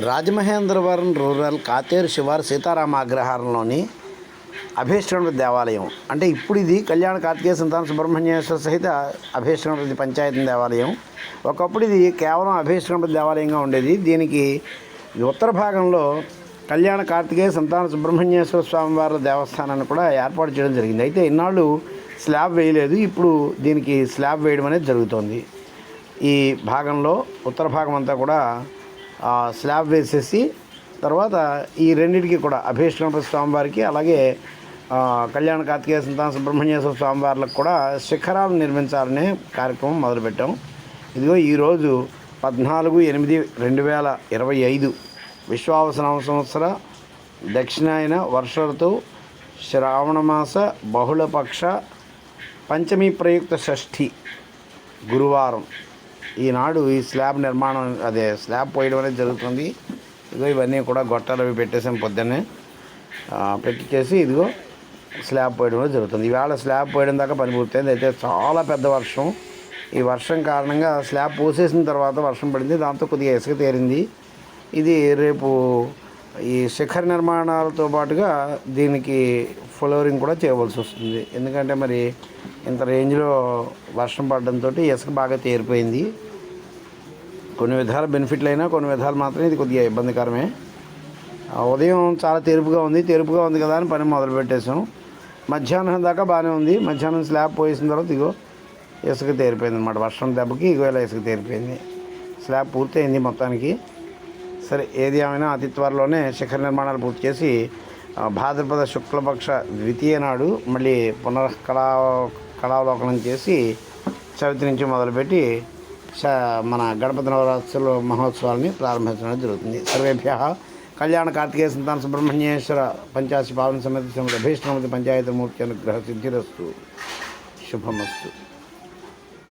Rajamahendravaram rural Katheru శివారు సీతారామ అగ్రహారంలోని అభీష్టగణపతి దేవాలయం. అంటే ఇప్పుడు ఇది కళ్యాణ కార్తికేయ సంతాన సుబ్రహ్మణ్యేశ్వర సహిత అభీష్టగణపతి పంచాయతీ దేవాలయం. ఒకప్పుడు ఇది కేవలం అభీష్టగణపతి దేవాలయంగా ఉండేది. దీనికి ఉత్తర భాగంలో కళ్యాణ కార్తికేయ సంతాన సుబ్రహ్మణ్యేశ్వర స్వామివారి దేవస్థానాన్ని కూడా ఏర్పాటు చేయడం జరిగింది. అయితే ఇన్నాళ్ళు స్లాబ్ వేయలేదు. ఇప్పుడు దీనికి స్లాబ్ వేయడం అనేది జరుగుతోంది. ఈ భాగంలో ఉత్తర భాగం అంతా కూడా స్లాబ్ వేసేసి తర్వాత ఈ రెండింటికి కూడా అభీష్ట గణపతి స్వామివారికి అలాగే కళ్యాణ కార్తికేయ సంతాన సుబ్రహ్మణ్యేశ్వర స్వామివార్లకు కూడా శిఖరాలు నిర్మించాలనే కార్యక్రమం మొదలుపెట్టాం. ఇదిగో ఈరోజు పద్నాలుగు ఎనిమిది రెండు వేల ఇరవై ఐదు విశ్వావసనామ సంవత్సర దక్షిణాయన వర్ష ఋతువు శ్రావణమాస బహుళపక్ష పంచమి ప్రయుక్త షష్ఠి గురువారం. ఈనాడు ఈ స్లాబ్ నిర్మాణం అదే స్లాబ్ పోయడం అనేది జరుగుతుంది. ఇదిగో ఇవన్నీ కూడా గొట్టాలు అవి పెట్టేసాం పొద్దున్నే. పెట్టేసి ఇదిగో స్లాబ్ పోయడం అనేది జరుగుతుంది. ఈవేళ స్లాబ్ పోయడం దాకా పని పూర్తయింది. అయితే చాలా పెద్ద వర్షం. ఈ వర్షం కారణంగా స్లాబ్ పోసేసిన తర్వాత వర్షం పడింది. దాంతో కొద్దిగా ఇసుక తేరింది. ఇది రేపు ఈ శిఖర నిర్మాణాలతో పాటుగా దీనికి ఫ్లోరింగ్ కూడా చేయవలసి వస్తుంది. ఎందుకంటే మరి ఇంత రేంజ్లో వర్షం పడడంతో ఇసుక బాగా తేరిపోయింది. కొన్ని విధాల బెనిఫిట్లు అయినా కొన్ని విధాలు మాత్రం ఇది కొద్దిగా ఇబ్బందికరమే. ఉదయం చాలా తెరుపుగా ఉంది తెరుపుగా ఉంది కదా అని పని మొదలు పెట్టేశాం. మధ్యాహ్నం దాకా బాగానే ఉంది. మధ్యాహ్నం స్లాబ్ పోయేసిన తర్వాత ఇగో ఇసుక తేరిపోయింది అనమాట వర్షం దెబ్బకి ఇగో ఇలా ఇసుక తేరిపోయింది. స్లాబ్ పూర్తయింది మొత్తానికి. సరే ఏది ఏమైనా అతి త్వరలోనే శిఖర నిర్మాణాలు పూర్తి చేసి భాద్రపద శుక్లపక్ష ద్వితీయ నాడు మళ్ళీ పునఃకళా కళావలోకనం చేసి చవితి నుంచి మొదలుపెట్టి మన గణపతి నవరాత్రుల మహోత్సవాలని ప్రారంభించడం జరుగుతుంది. సర్వేభ్య కళ్యాణ కార్తికేయ సంతాన సుబ్రహ్మణ్యేశ్వర పంచాశి పావన సమితి సమితి అభీష్టమతి పంచాయతీ మూర్తి అనుగ్రహ సిద్ధిరస్తు. శుభమస్తు.